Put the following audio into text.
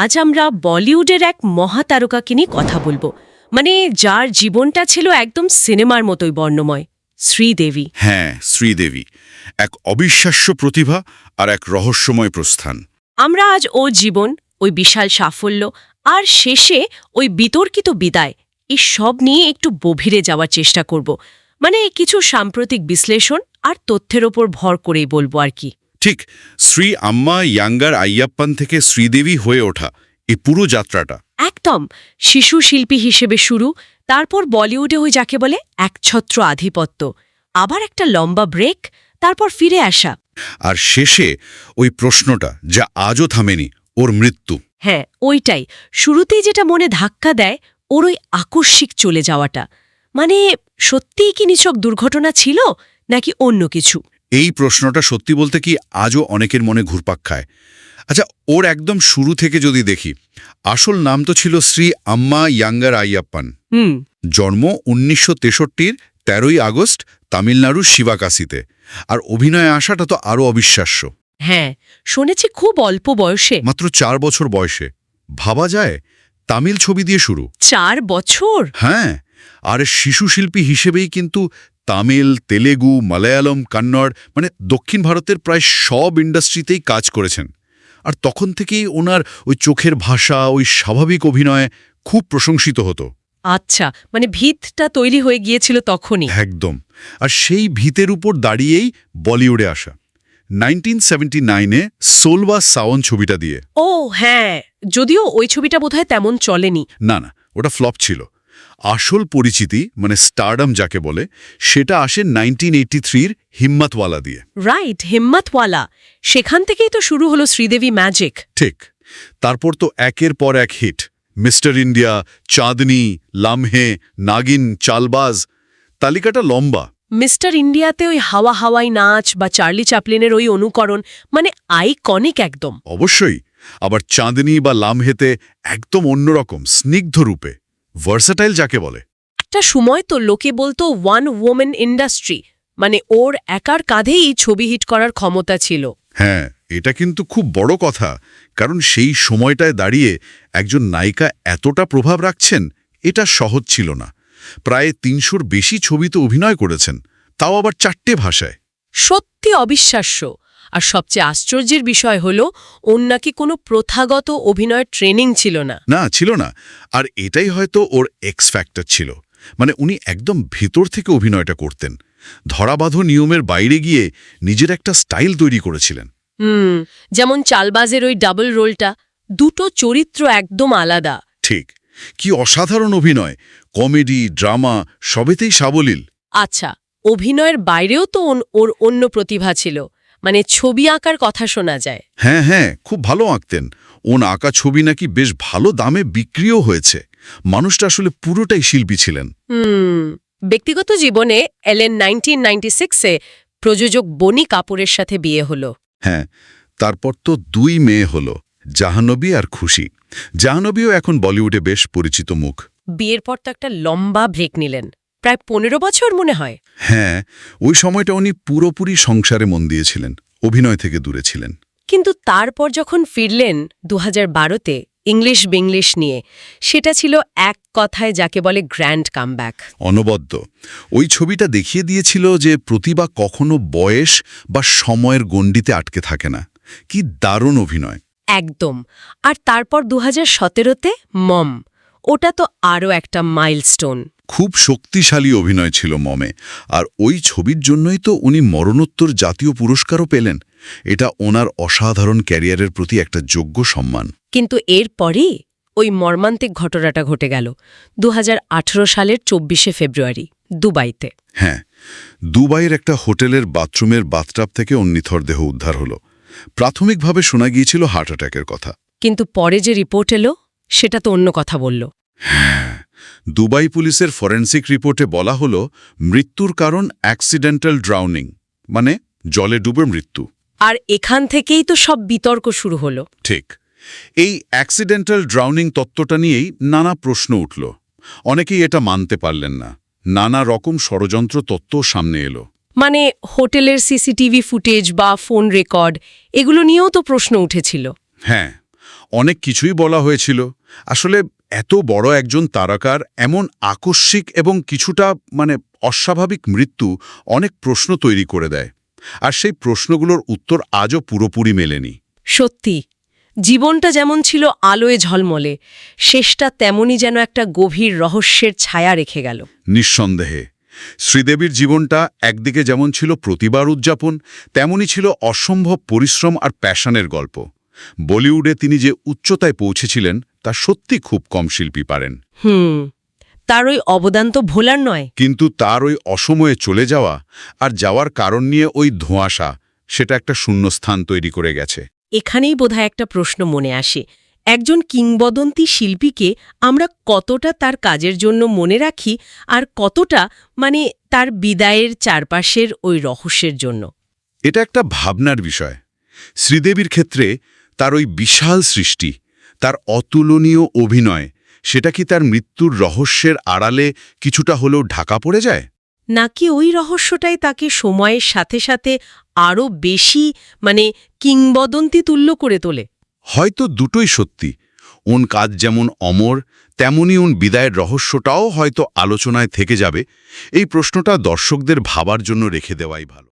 আজ আমরা বলিউডের এক মহাতারকাকে নিয়ে কথা বলব। মানে যার জীবনটা ছিল একদম সিনেমার মতোই বর্ণময় শ্রীদেবী। হ্যাঁ শ্রীদেবী। এক অবিশ্বাস্য প্রতিভা আর এক রহস্যময় প্রস্থান। আমরা আজ ও জীবন ওই বিশাল সাফল্য আর শেষে ওই বিতর্কিত বিদায় এই সব নিয়ে একটু গভীরে যাওয়ার চেষ্টা করব। মানে কিছু সাম্প্রতিক বিশ্লেষণ আর তথ্যের ওপর ভর করেই বলব আর কি। ঠিক শ্রী আম্মা ইয়াঙ্গার আইয়াপ্পান থেকে শ্রীদেবী হয়ে ওঠা এই পুরো যাত্রাটা। একদম শিশু শিল্পী হিসেবে শুরু তারপর বলিউডে ওই যাকে বলে একছত্র আধিপত্য। আবার একটা লম্বা ব্রেক তারপর ফিরে আসা। আর শেষে ওই প্রশ্নটা যা আজও থামেনি ওর মৃত্যু। হ্যাঁ ওইটাই শুরুতেই যেটা মনে ধাক্কা দেয় ওর ওই আকস্মিক চলে যাওয়াটা। মানে সত্যিই কি নিছক দুর্ঘটনা ছিল নাকি অন্য কিছু? এই প্রশ্নটা সত্যি বলতে কি আজও অনেকের মনে ঘুরপাক খায়। আচ্ছা ওর একদম শুরু থেকে যদি দেখি আসল নাম তো ছিল শ্রী আম্মা ইয়াঙ্গার আইয়াপ্পান হুম। জন্ম উনিশশো তেষট্টির তেরোই আগস্ট তামিলনাড়ুর শিবাকাশিতে। আর অভিনয়ে আসাটা তো আরও অবিশ্বাস্য। হ্যাঁ শুনেছি খুব অল্প বয়সে। মাত্র চার বছর বয়সে। ভাবা যায় তামিল ছবি দিয়ে শুরু। চার বছর? হ্যাঁ আর শিশু শিল্পী হিসেবেই কিন্তু তামিল তেলেগু মালায়ালম কন্নড় মানে দক্ষিণ ভারতের প্রায় সব ইন্ডাস্ট্রিতেই কাজ করেছেন। আর তখন থেকেই ওনার ওই চোখের ভাষা ওই স্বাভাবিক অভিনয় খুব প্রশংসিত হতো। আচ্ছা মানে ভিতটা তৈরি হয়ে গিয়েছিল তখনই। একদম। আর সেই ভিতের উপর দাঁড়িয়েই বলিউডে আসা। নাইনটিন সেভেন্টি নাইনে সোলবা সাওন ছবিটা দিয়ে। ও হ্যাঁ যদিও ওই ছবিটা বোধহয় তেমন চলেনি। না না ওটা ফ্লপ ছিল। আসল পরিচিতি মানে স্টারডাম যাকে বলে সেটা আসে নাইনটিন এইটি থ্রির হিম্মতওয়ালা দিয়ে। রাইট হিম্মতওয়ালা। সেখান থেকেই তো শুরু হলো শ্রীদেবী ম্যাজিক ঠিক। তারপর তো একের পর এক hit Mister India Chandni Lamhe Nagin Chaalbaaz তালিকাটা লম্বা। মিস্টার ইন্ডিয়াতে ওই হাওয়া হাওয়াই নাচ বা চার্লি চ্যাপলিনের ওই অনুকরণ মানে আইকনিক একদম। অবশ্যই। আবার চাঁদনি বা লামহেতে একদম অন্যরকম স্নিগ্ধ রূপে। ভার্সাটাইল যাকে বলে। একটা সময় তো লোকে বলতো ওয়ান ওমেন ইন্ডাস্ট্রি মানে ওর একার কাঁধেই ছবি হিট করার ক্ষমতা ছিল। হ্যাঁ এটা কিন্তু খুব বড় কথা কারণ সেই সময়টায় দাঁড়িয়ে একজন নায়িকা এতটা প্রভাব রাখছেন এটা সহজ ছিল না। প্রায় তিনশোর বেশি ছবিতে অভিনয় করেছেন তাও আবার চারটে ভাষায়। সত্যি অবিশ্বাস্য আর সবচেয়ে আশ্চর্যের বিষয় হল ওর নাকি কোনো প্রথাগত অভিনয়ের ট্রেনিং ছিল না। না ছিল না। আর এটাই হয়তো ওর এক্স ফ্যাক্টর ছিল। মানে উনি একদম ভেতর থেকে অভিনয়টা করতেন। ধরাবাধ নিয়মের বাইরে গিয়ে নিজের একটা স্টাইল তৈরি করেছিলেন। হুম যেমন চালবাজের ওই ডাবল রোলটা দুটো চরিত্র একদম আলাদা। ঠিক। কি অসাধারণ অভিনয়। কমেডি ড্রামা সবেতেই সাবলীল। আচ্ছা অভিনয়ের বাইরেও তো ওর অন্য প্রতিভা ছিল। মানে ছবি আঁকার কথা শোনা যায়। হ্যাঁ হ্যাঁ খুব ভালো আঁকতেন। ওন আঁকা ছবি নাকি বেশ ভালো দামে বিক্রিও হয়েছে। মানুষটা আসলে পুরোটাই শিল্পী ছিলেন। হুম ব্যক্তিগত জীবনে এলেন নাইনটিন নাইনটি সিক্সে প্রযোজক বনি কাপুরের সাথে বিয়ে হলো। হ্যাঁ তারপর তো দুই মেয়ে হল জাহানবী আর খুশি। জাহানবীও এখন বলিউডে বেশ পরিচিত মুখ। বিয়ের পর তো একটা লম্বা ব্রেক নিলেন। প্রায় পনেরো বছর মনে হয়। হ্যাঁ ওই সময়টা উনি পুরোপুরি সংসারে মন দিয়েছিলেন অভিনয় থেকে দূরে ছিলেন। কিন্তু তারপর যখন ফিরলেন দু হাজার বারোতে ইংলিশ বিংলিশ নিয়ে সেটা ছিল এক কথায় যাকে বলে গ্র্যান্ড কামব্যাক। অনবদ্য। ওই ছবিটা দেখিয়ে দিয়েছিল যে প্রতিভা কখনো বয়স বা সময়ের গণ্ডিতে আটকে থাকে না। কি দারুণ অভিনয়। একদম। আর তারপর দু হাজার সতেরোতে মম ওটা তো আরও একটা মাইলস্টোন। খুব শক্তিশালী অভিনয় ছিল মমে আর ওই ছবির জন্যই তো উনি মরণোত্তর জাতীয় পুরস্কারও পেলেন। এটা ওনার অসাধারণ ক্যারিয়ারের প্রতি একটা যোগ্য সম্মান। কিন্তু এরপরই ওই মর্মান্তিক ঘটনাটা ঘটে গেল দু হাজার আঠেরো সালের চব্বিশে ফেব্রুয়ারি দুবাইতে। হ্যাঁ দুবাইয়ের একটা হোটেলের বাথরুমের বাথটাব থেকে অন্যথর দেহ উদ্ধার হল। প্রাথমিকভাবে শোনা গিয়েছিল হার্ট অ্যাটাকের কথা। কিন্তু পরে যে রিপোর্ট এলো সেটা তো অন্য কথা বলল। দুবাই পুলিশের ফরেন্সিক রিপোর্টে বলা হল মৃত্যুর কারণ অ্যাক্সিডেন্টাল ড্রাউনিং মানে জলে ডুবে মৃত্যু। আর এখান থেকেই তো সব বিতর্ক শুরু হলো। ঠিক। এই অ্যাক্সিডেন্টাল ড্রাউনিং তত্ত্বটা নিয়েই নানা প্রশ্ন উঠল। অনেকেই এটা মানতে পারলেন না। নানা রকম ষড়যন্ত্র তত্ত্ব সামনে এলো। মানে হোটেলের সিসিটিভি ফুটেজ বা ফোন রেকর্ড এগুলো নিয়েও তো প্রশ্ন উঠেছিল। হ্যাঁ অনেক কিছুই বলা হয়েছিল। আসলে এত বড় একজন তারকার এমন আকস্মিক এবং কিছুটা মানে অস্বাভাবিক মৃত্যু অনেক প্রশ্ন তৈরি করে দেয়। আর সেই প্রশ্নগুলোর উত্তর আজও পুরোপুরি মেলেনি। সত্যি জীবনটা যেমন ছিল আলোয় ঝলমলে শেষটা তেমনই যেন একটা গভীর রহস্যের ছায়া রেখে গেল। নিঃসন্দেহে শ্রীদেবীর জীবনটা একদিকে যেমন ছিল প্রতিবার উদযাপন তেমনই ছিল অসম্ভব পরিশ্রম আর প্যাশনের গল্প। বলিউডে তিনি যে উচ্চতায় পৌঁছেছিলেন তা সত্যি খুব কম শিল্পী পারেন। হুম তার ওই অবদান তো ভোলার নয়। কিন্তু তার ওই অসময়ে চলে যাওয়া আর যাওয়ার কারণ নিয়ে ওই ধোঁয়াশা সেটা একটা শূন্যস্থান তৈরি করে গেছে। এখানেই বোধহয় একটা প্রশ্ন মনে আসে। একজন কিংবদন্তি শিল্পীকে আমরা কতটা তার কাজের জন্য মনে রাখি আর কতটা মানে তার বিদায়ের চারপাশের ওই রহস্যের জন্য? এটা একটা ভাবনার বিষয়। শ্রীদেবীর ক্ষেত্রে তার ওই বিশাল সৃষ্টি তার অতুলনীয় অভিনয় সেটা কি তার মৃত্যুর রহস্যের আড়ালে কিছুটা হলেও ঢাকা পড়ে যায়? নাকি ওই রহস্যটাই তাকে সময়ের সাথে সাথে আরও বেশি মানে কিংবদন্তি তুল্য করে তোলে? হয়তো দুটোই সত্যি। ওন কাজ যেমন অমর তেমনি ওন বিদায়ের রহস্যটাও হয়তো আলোচনায় থেকে যাবে। এই প্রশ্নটা দর্শকদের ভাবার জন্য রেখে দেওয়াই ভালো।